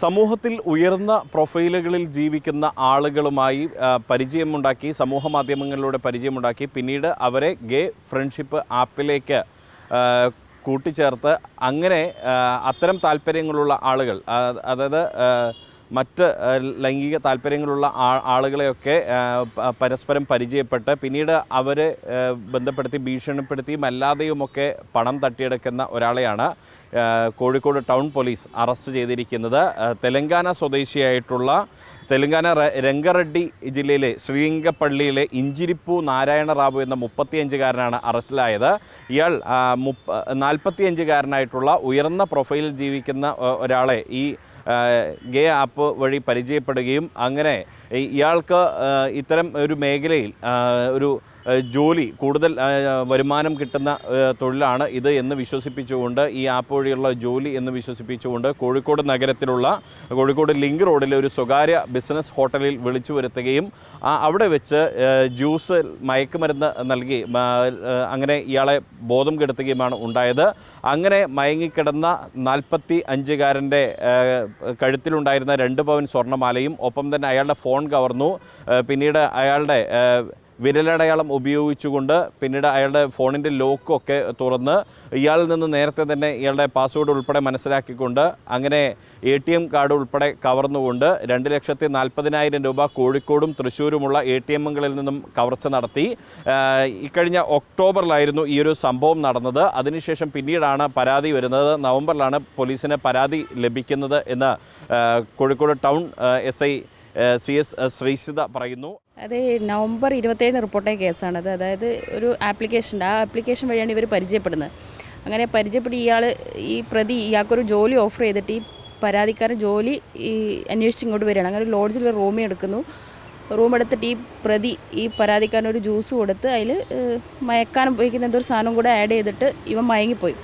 സമൂഹത്തിൽ ഉയർന്ന പ്രൊഫൈലുകളിൽ ജീവിക്കുന്ന ആളുകളുമായി പരിചയമുണ്ടാക്കി സമൂഹ മാധ്യമങ്ങളിലൂടെ പരിചയമുണ്ടാക്കി പിന്നീട് അവരെ ഗേ ഫ്രണ്ട്ഷിപ്പ് ആപ്പിലേക്ക് കൂട്ടിച്ചേർത്ത് അങ്ങനെ അത്തരം താല്പര്യങ്ങളുള്ള ആളുകൾ അതായത് മറ്റ് ലൈംഗിക താല്പര്യങ്ങളുള്ള ആളുകളെയൊക്കെ പരസ്പരം പരിചയപ്പെട്ട് പിന്നീട് അവരെ ബന്ധപ്പെടുത്തി ഭീഷണിപ്പെടുത്തിയും അല്ലാതെയുമൊക്കെ പണം തട്ടിയെടുക്കുന്ന ഒരാളെയാണ് കോഴിക്കോട് ടൗൺ പോലീസ് അറസ്റ്റ് ചെയ്തിരിക്കുന്നത്. തെലങ്കാന സ്വദേശിയായിട്ടുള്ള തെലങ്കാന രംഗറെഡ്ഡി ജില്ലയിലെ ശ്രീലിംഗപ്പള്ളിയിലെ ഇഞ്ചിരിപ്പു നാരായണ റാവു എന്ന മുപ്പത്തിയഞ്ചുകാരനാണ് അറസ്റ്റിലായത്. ഇയാൾ മുപ്പ നാൽപ്പത്തിയഞ്ചുകാരനായിട്ടുള്ള ഉയർന്ന പ്രൊഫൈലിൽ ജീവിക്കുന്ന ഒരാളെ ഈ ഗേ ആപ്പ് വഴി പരിചയപ്പെടുകയും അങ്ങനെ ഇയാൾക്ക് ഇത്തരം ഒരു മേഖലയിൽ ഒരു ജോലി കൂടുതൽ വരുമാനം കിട്ടുന്ന തൊഴിലാണ് ഇത് എന്ന് വിശ്വസിപ്പിച്ചുകൊണ്ട് ഈ ആപ്പ് വഴിയുള്ള ജോലി എന്ന് വിശ്വസിപ്പിച്ചുകൊണ്ട് കോഴിക്കോട് നഗരത്തിലുള്ള കോഴിക്കോട് ലിങ്ക് റോഡിലെ ഒരു സ്വകാര്യ ബിസിനസ് ഹോട്ടലിൽ വിളിച്ചു വരുത്തുകയും അവിടെ വെച്ച് ജ്യൂസ് മയക്കുമരുന്ന് നൽകി അങ്ങനെ ഇയാളെ ബോധം കെടുത്തുകയുമാണ് ഉണ്ടായത്. അങ്ങനെ മയങ്ങിക്കിടന്ന നാൽപ്പത്തി അഞ്ചുകാരന്റെ കഴുത്തിലുണ്ടായിരുന്ന രണ്ട് പവൻ സ്വർണമാലയും ഒപ്പം തന്നെ അയാളുടെ ഫോൺ കവർന്നു. പിന്നീട് അയാളുടെ വിരലടയാളം ഉപയോഗിച്ചുകൊണ്ട് പിന്നീട് അയാളുടെ ഫോണിന്റെ ലോക്കൊക്കെ തുറന്ന് ഇയാളിൽ നിന്ന് നേരത്തെ തന്നെ ഇയാളുടെ പാസ്വേഡ് ഉൾപ്പെടെ മനസ്സിലാക്കിക്കൊണ്ട് അങ്ങനെ എ ടി എം കാർഡ് ഉൾപ്പെടെ കവർന്നുകൊണ്ട് രണ്ട് ലക്ഷത്തി നാൽപ്പതിനായിരം രൂപ കോഴിക്കോടും തൃശ്ശൂരുമുള്ള എ ടി എമ്മുകളിൽ നിന്നും കവർച്ച നടത്തി. ഇക്കഴിഞ്ഞ ഒക്ടോബറിലായിരുന്നു ഈ ഒരു സംഭവം നടന്നത്. അതിനുശേഷം പിന്നീടാണ് പരാതി വരുന്നത്. നവംബറിലാണ് പോലീസിന് പരാതി ലഭിക്കുന്നത് എന്ന് Kozhikode town S I C S Sreeshitha പറയുന്നു. അത് നവംബർ ഇരുപത്തേഴിന് റിപ്പോർട്ടായ കേസാണത്. അതായത് ഒരു ആപ്ലിക്കേഷൻ ആ ആപ്ലിക്കേഷൻ വഴിയാണ് ഇവർ പരിചയപ്പെടുന്നത്. അങ്ങനെ പരിചയപ്പെട്ട് ഇയാൾ ഈ പ്രതി ഇയാൾക്കൊരു ജോലി ഓഫർ ചെയ്തിട്ട് ഈ പരാതിക്കാരൻ ജോലി ഈ അന്വേഷിച്ച് ഇങ്ങോട്ട് വരികയാണ്. അങ്ങനെ ലോഡ്ജിൽ ഒരു റൂം എടുക്കുന്നു. റൂം എടുത്തിട്ട് ഈ പ്രതി ഈ പരാതിക്കാരൻ ഒരു ജ്യൂസ് കൊടുത്ത് അതിൽ മയക്കാൻ ഉപയോഗിക്കുന്ന എന്തോ ഒരു സാധനം കൂടെ ആഡ് ചെയ്തിട്ട് ഇവൻ മയങ്ങിപ്പോയി.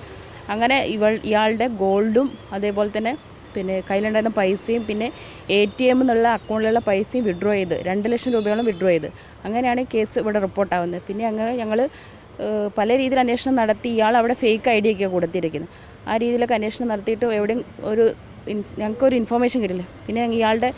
അങ്ങനെ ഇവൾ ഇയാളുടെ ഗോൾഡും അതേപോലെ തന്നെ പിന്നെ കയ്യിലുണ്ടായിരുന്ന പൈസയും പിന്നെ എ ടി എം എന്നുള്ള അക്കൗണ്ടിലുള്ള പൈസയും വിഡ്രോ ചെയ്ത്. രണ്ട് ലക്ഷം രൂപയോളം വിഡ്രോ ചെയ്ത്. അങ്ങനെയാണ് കേസ് ഇവിടെ റിപ്പോർട്ടാവുന്നത് പിന്നെ അങ്ങനെ ഞങ്ങൾ പല രീതിയിൽ അന്വേഷണം നടത്തി. ഇയാൾ അവിടെ ഫേക്ക് ഐ ഡി ഒക്കെ കൊടുത്തിരിക്കുന്നത് ആ രീതിയിലൊക്കെ അന്വേഷണം നടത്തിയിട്ട് എവിടെയും ഒരു ഞങ്ങൾക്കൊരു ഇൻഫോർമേഷൻ കിട്ടില്ല. പിന്നെ ഇയാളുടെ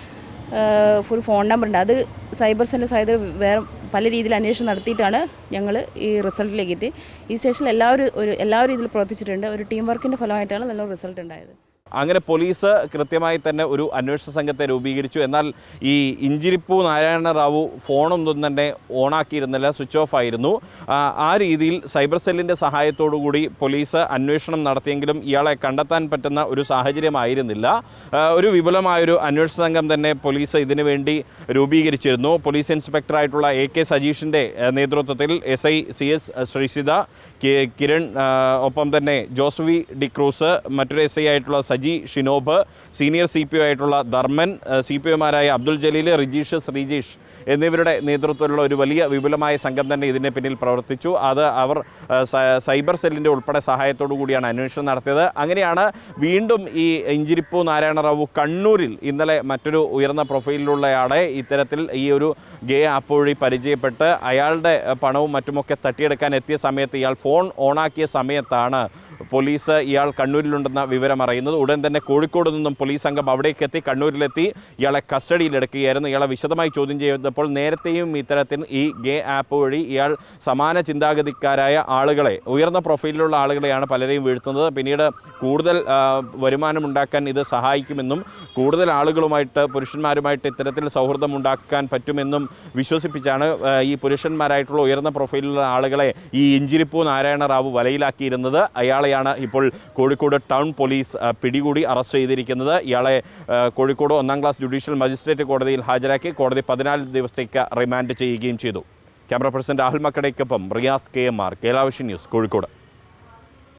ഫുൾ ഫോൺ നമ്പർ ഉണ്ട്. അത് സൈബർ സെന്റർ സൈബർ വേറെ പല രീതിയിൽ അന്വേഷണം നടത്തിയിട്ടാണ് ഞങ്ങൾ ഈ റിസൾട്ടിലേക്ക് എത്തി. ഈ സ്റ്റേഷനിൽ എല്ലാവരും ഒരു എല്ലാവരും ഇതിൽ പ്രവർത്തിച്ചിട്ടുണ്ട്. ഒരു ടീം വർക്കിന്റെ ഫലമായിട്ടാണ് നല്ലൊരു റിസൾട്ട് ഉണ്ടായത്. അങ്ങനെ പോലീസ് കൃത്യമായി തന്നെ ഒരു അന്വേഷണ സംഘത്തെ രൂപീകരിച്ചു. എന്നാൽ ഈ ഇഞ്ചിരിപ്പൂ നാരായണ റാവു ഫോണൊന്നും തന്നെ ഓണാക്കിയിരുന്നില്ല സ്വിച്ച് ഓഫ് ആയിരുന്നു. ആ, രീതിയിൽ സൈബർ സെല്ലിന്റെ സഹായത്തോടുകൂടി പോലീസ് അന്വേഷണം നടത്തിയെങ്കിലും ഇയാളെ കണ്ടെത്താൻ പറ്റുന്ന ഒരു സാഹചര്യമായിരുന്നില്ല. ഒരു വിപുലമായൊരു അന്വേഷണ സംഘം തന്നെ പോലീസ് ഇതിനു വേണ്ടി രൂപീകരിച്ചിരുന്നു. പോലീസ് ഇൻസ്പെക്ടറായിട്ടുള്ള എ കെ സജീഷിന്റെ നേതൃത്വത്തിൽ S I C S Sreesitha Kiran ഒപ്പം തന്നെ ജോസ്വി ഡിക്രൂസ് മറ്റൊരു എസ് ഐ ആയിട്ടുള്ള Saji Shinob senior C P O ആയിട്ടുള്ള ധർമ്മൻ സി പി ഒമാരായ അബ്ദുൽ ജലീൽ റിജീഷ് ശ്രീജീഷ് എന്നിവരുടെ നേതൃത്വത്തിലുള്ള ഒരു വലിയ വിപുലമായ സംഘം തന്നെ ഇതിന് പിന്നിൽ പ്രവർത്തിച്ചു. അത് അവർ സൈബർ സെല്ലിന്റെ ഉൾപ്പെടെ സഹായത്തോടു കൂടിയാണ് അന്വേഷണം നടത്തിയത്. അങ്ങനെയാണ് വീണ്ടും ഈ ഇഞ്ചിരിപ്പു നാരായണ റാവു കണ്ണൂരിൽ ഇന്നലെ മറ്റൊരു ഉയർന്ന പ്രൊഫൈലിലുള്ളയാളെ ഇത്തരത്തിൽ ഈ ഒരു ഗേ ആപ്പ് വഴി പരിചയപ്പെട്ട് അയാളുടെ പണവും മറ്റുമൊക്കെ തട്ടിയെടുക്കാൻ എത്തിയ സമയത്ത് ഇയാൾ ഫോൺ ഓണാക്കിയ സമയത്താണ് പോലീസ് ഇയാൾ കണ്ണൂരിലുണ്ടെന്ന വിവരം അറിയുന്നത്. ഉടൻ തന്നെ കോഴിക്കോട് നിന്നും പോലീസ് സംഘം അവിടേക്ക് എത്തി കണ്ണൂരിലെത്തി. ഇയാളെ കസ്റ്റഡിയിലെടുക്കുകയായിരുന്നു ഇയാളെ വിശദമായി ചോദ്യം ചെയ്തപ്പോൾ നേരത്തെയും ഇത്തരത്തിൽ ഈ ഗേ ആപ്പ് വഴി ഇയാൾ സമാന ചിന്താഗതിക്കാരായ ആളുകളെ ഉയർന്ന പ്രൊഫൈലിലുള്ള ആളുകളെയാണ് പലരെയും വീഴ്ത്തുന്നത്. പിന്നീട് കൂടുതൽ വരുമാനം ഉണ്ടാക്കാൻ ഇത് സഹായിക്കുമെന്നും കൂടുതൽ ആളുകളുമായിട്ട് പുരുഷന്മാരുമായിട്ട് ഇത്തരത്തിൽ സൗഹൃദം ഉണ്ടാക്കാൻ പറ്റുമെന്നും വിശ്വസിപ്പിച്ചാണ് ഈ പുരുഷന്മാരായിട്ടുള്ള ഉയർന്ന പ്രൊഫൈലിലുള്ള ആളുകളെ ഈ ഇഞ്ചിരിപ്പൂ നാരായണ റാവു വലയിലാക്കിയിരുന്നത്. അയാളെയാണ് ഇപ്പോൾ കോഴിക്കോട് ടൗൺ പോലീസ് ആ, പിടികൂടി അറസ്റ്റ് ചെയ്തിരിക്കുന്നത്. ഇയാളെ കോഴിക്കോട് ഒന്നാം ക്ലാസ് ജുഡീഷ്യൽ മജിസ്ട്രേറ്റ് കോടതിയിൽ ഹാജരാക്കി കോടതി പതിനാല് ദിവസത്തേക്ക് റിമാൻഡ് ചെയ്യുകയും ചെയ്തു. ക്യാമറ പേഴ്സൺ രാഹുൽ മക്കടയ്ക്കൊപ്പം റിയാസ് കെ എം ആർ കേലാവശ്യ ന്യൂസ് കോഴിക്കോട്.